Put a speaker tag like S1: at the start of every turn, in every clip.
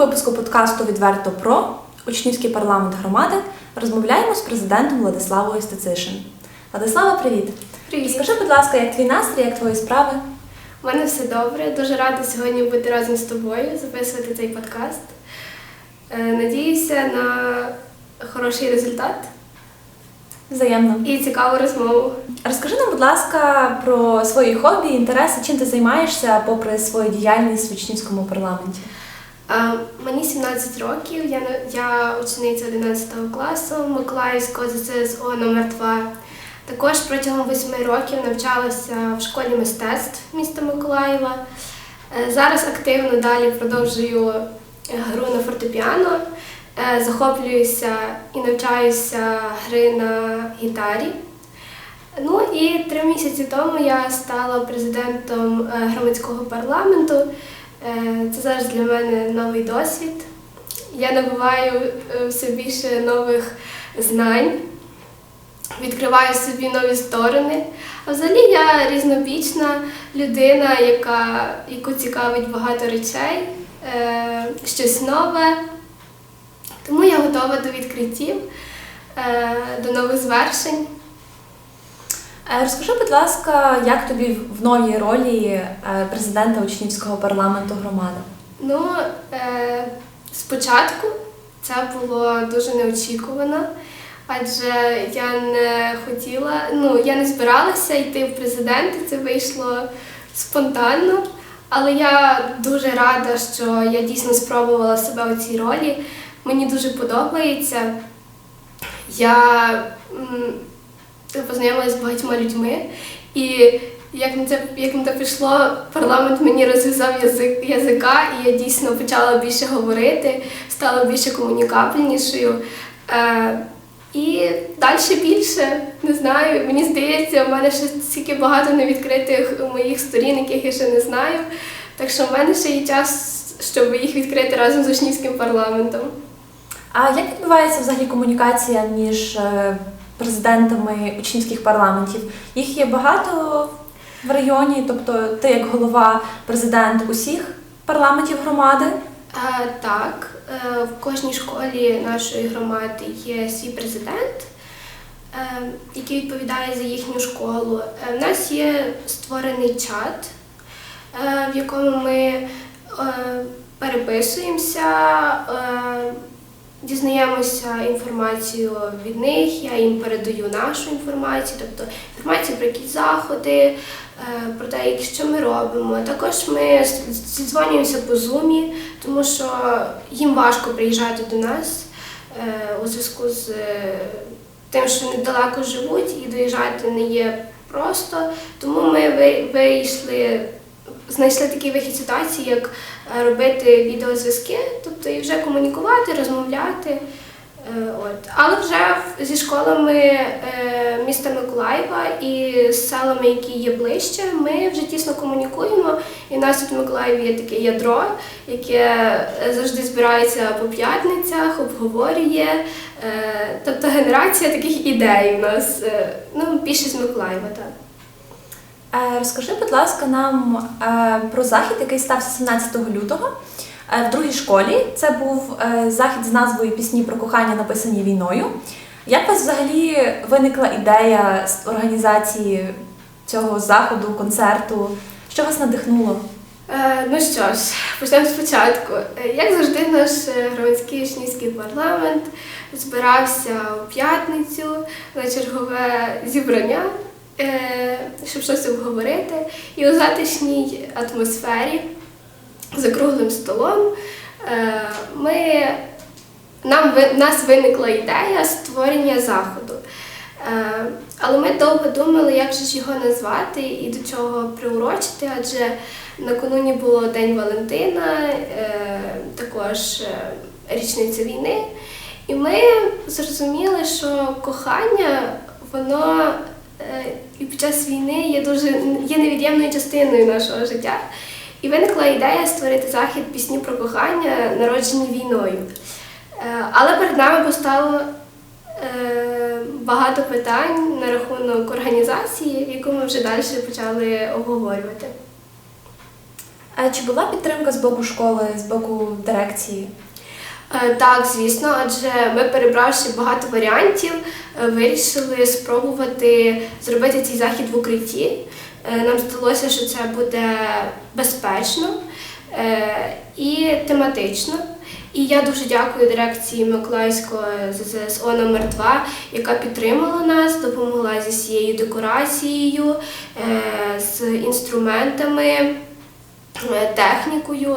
S1: випуску подкасту Відверто про учнівський парламент громади розмовляємо з президентом Владиславою Стецишин. Владислава, привіт!
S2: Привіт.
S1: Скажи, будь ласка, як твій настрій, як твої справи?
S2: У мене все добре. Дуже рада сьогодні бути разом з тобою, записувати цей подкаст. Е, Надіюся на хороший результат
S1: Взаємно.
S2: і цікаву розмову.
S1: Розкажи нам, будь ласка, про свої хобі, інтереси, чим ти займаєшся попри свою діяльність в учнівському парламенті.
S2: Мені 17 років, я, я учениця 11 класу Миколаївського ЗССО номер 2 Також протягом 8 років навчалася в школі мистецтв міста Миколаєва. Е, Зараз активно далі продовжую е, гру на фортепіано, е, захоплююся і навчаюся гри на гітарі. Ну і три місяці тому я стала президентом громадського парламенту. Е, Це зараз для мене новий досвід. Я набуваю е, все більше нових знань, відкриваю собі нові сторони. А взагалі я різнобічна людина, яка, яку цікавить багато речей, е, щось нове. Тому я готова до відкриттів, до нових звершень.
S1: Е, Розкажи, будь ласка, як тобі в новій ролі е, президента учнівського парламенту громади?
S2: Ну, е, спочатку це було дуже неочікувано, адже я не хотіла, ну, я не збиралася йти в президенти, це вийшло спонтанно. Але я дуже рада, що я дійсно спробувала себе у цій ролі. Мені дуже подобається. Я познайомилася з багатьма людьми, і як на це як на те пішло, парламент мені розв'язав язик язика, і я дійсно почала більше говорити, стала більше комунікабельнішою. Е, і далі більше не знаю. Мені здається, в мене ще стільки багато невідкритих моїх сторін, яких я ще не знаю. Так що в мене ще є час, щоб їх відкрити разом з учнівським парламентом.
S1: А як відбувається взагалі комунікація між е, президентами учнівських парламентів? Їх є багато в районі, тобто ти як голова, президент усіх парламентів громади.
S2: А, так, е, в кожній школі нашої громади є свій президент, е, який відповідає за їхню школу. Е, В нас є створений чат, е, в якому ми е, переписуємося, е, дізнаємося інформацію від них, я їм передаю нашу інформацію, тобто інформацію про якісь заходи, е, про те, що ми робимо. Також ми зідзвонюємося по зумі, тому що їм важко приїжджати до нас е, у зв'язку з е, тим, що недалеко живуть і доїжджати не є просто. Тому ми ви- вийшли, знайшли такий вихід ситуації, як е, робити відеозв'язки, тобто і вже комунікувати, розмовляти. Е, От. Але вже зі школами е, міста Миколаєва і з селами, які є ближче, ми вже тісно комунікуємо. І в нас тут в Миколаєві є таке ядро, яке завжди збирається по п'ятницях, обговорює. Тобто генерація таких ідей у нас ну, більше з Миколаєва, так.
S1: Е, Розкажи, будь ласка, нам е, про захід, який стався 17 лютого е, в другій школі. Це був захід з назвою Пісні про кохання, написані війною. Як у вас взагалі виникла ідея з організації цього заходу, концерту? Що вас надихнуло?
S2: Ну що ж, почнемо спочатку. Як завжди, наш громадський учнівський парламент збирався у п'ятницю на чергове зібрання, щоб щось обговорити. І у затишній атмосфері за круглим столом е, ми, нам, нас виникла ідея створення заходу. Е, Але ми довго думали, як же ж його назвати і до чого приурочити, адже накануні було День Валентина, е, також е, річниця війни. І ми зрозуміли, що кохання, воно е, і під час війни є дуже є невід'ємною частиною нашого життя. І виникла ідея створити захід пісні про кохання, народжені війною. Е, Але перед нами постало е, багато питань на рахунок організації, яку ми вже далі почали обговорювати.
S1: Е, Чи була підтримка з боку школи, з боку дирекції?
S2: Е, Так, звісно, адже ми, перебравши багато варіантів, е, вирішили спробувати зробити цей захід в укритті. Е, Нам здалося, що це буде безпечно і тематично. І я дуже дякую дирекції Миколаївського ЗЗСО номер 2 яка підтримала нас, допомогла зі всією декорацією, з інструментами, технікою.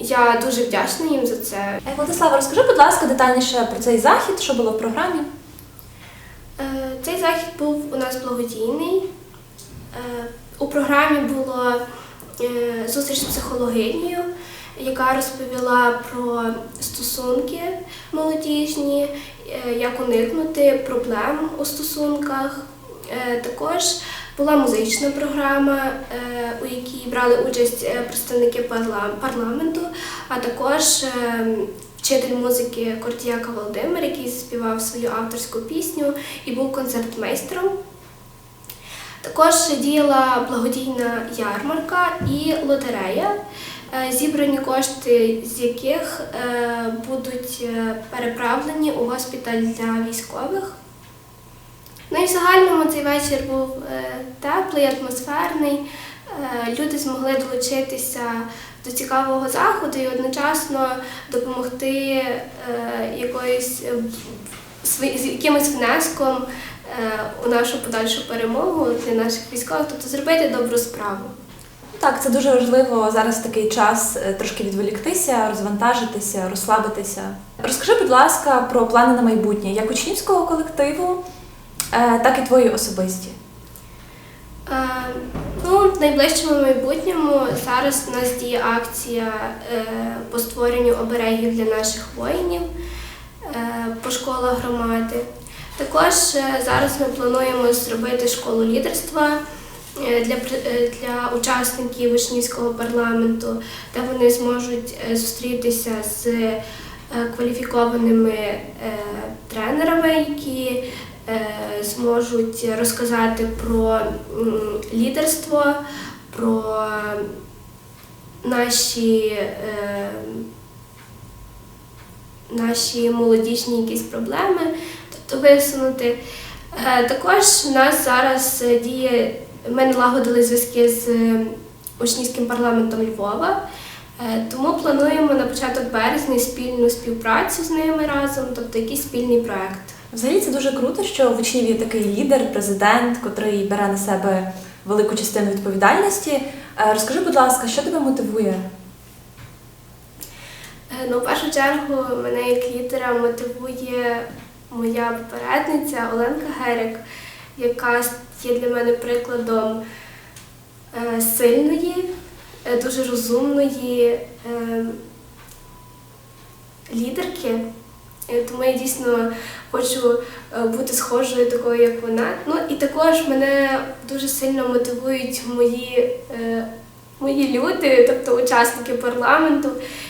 S2: Я дуже вдячна їм за це.
S1: Е, Владислава, розкажи, будь ласка, детальніше про цей захід, що було в програмі.
S2: Е, Цей захід був у нас благодійний. Е, У програмі була зустріч з психологинею, яка розповіла про стосунки молодіжні, як уникнути проблем у стосунках. Також була музична програма, у якій брали участь е, представники парламенту, а також е, вчитель музики Кортіяка Володимир, який співав свою авторську пісню і був концертмейстером. Також діяла благодійна ярмарка і лотерея, е, зібрані кошти з яких будуть переправлені у госпіталь для військових. Ну і в загальному цей вечір був теплий, атмосферний. Е, Люди змогли долучитися до цікавого заходу і одночасно допомогти е, якоюсь е, якимось внеском у нашу подальшу перемогу для наших військових, тобто зробити добру справу.
S1: Так, це дуже важливо зараз такий час трошки відволіктися, розвантажитися, розслабитися. Розкажи, будь ласка, про плани на майбутнє, як учнівського колективу, так і твої особисті.
S2: Е, Ну, в найближчому майбутньому зараз у нас діє акція е, по створенню оберегів для наших воїнів е, по школах громади. Також зараз ми плануємо зробити школу лідерства для, для учасників учнівського парламенту, де вони зможуть зустрітися з кваліфікованими тренерами, які зможуть розказати про лідерство, про наші, е, наші молодіжні якісь проблеми, тобто висунути. Е, Також у нас зараз е, діє, ми налагодили зв'язки з е, учнівським парламентом Львова. Е, Тому плануємо на початок березня спільну співпрацю з ними разом, тобто якийсь спільний проект.
S1: Взагалі це дуже круто, що в учнів є такий лідер, президент, котрий бере на себе велику частину відповідальності. Е, Розкажи, будь ласка, що тебе мотивує?
S2: Е, Ну, в першу чергу мене як лідера мотивує моя попередниця Оленка Герик, яка є для мене прикладом е, сильної, дуже розумної лідерки. Е, Тому я дійсно хочу е, бути схожою такою, як вона. Ну і також мене дуже сильно мотивують мої, е, мої люди, тобто учасники парламенту,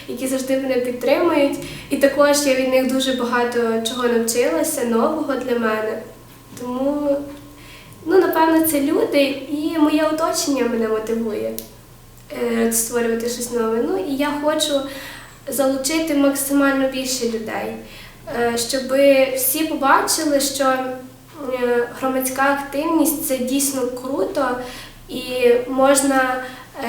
S2: які завжди мене підтримують. І також я від них дуже багато чого навчилася, нового для мене. Тому, ну, напевно, це люди і моє оточення мене мотивує створювати щось нове. Ну і я хочу залучити максимально більше людей, щоб всі побачили, що е, громадська активність це дійсно круто і можна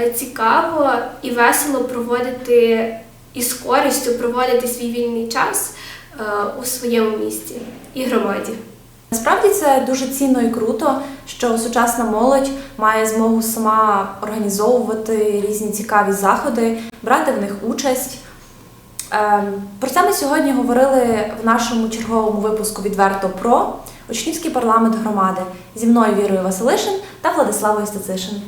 S2: е, цікаво і весело проводити і з користю проводити свій вільний час е, у своєму місті і громаді.
S1: Насправді це дуже цінно і круто, що сучасна молодь має змогу сама організовувати різні цікаві заходи, брати в них участь. Ем, Про це ми сьогодні говорили в нашому черговому випуску Відверто про учнівський парламент громади зі мною Вірою Василишин та Владиславою Стацишин.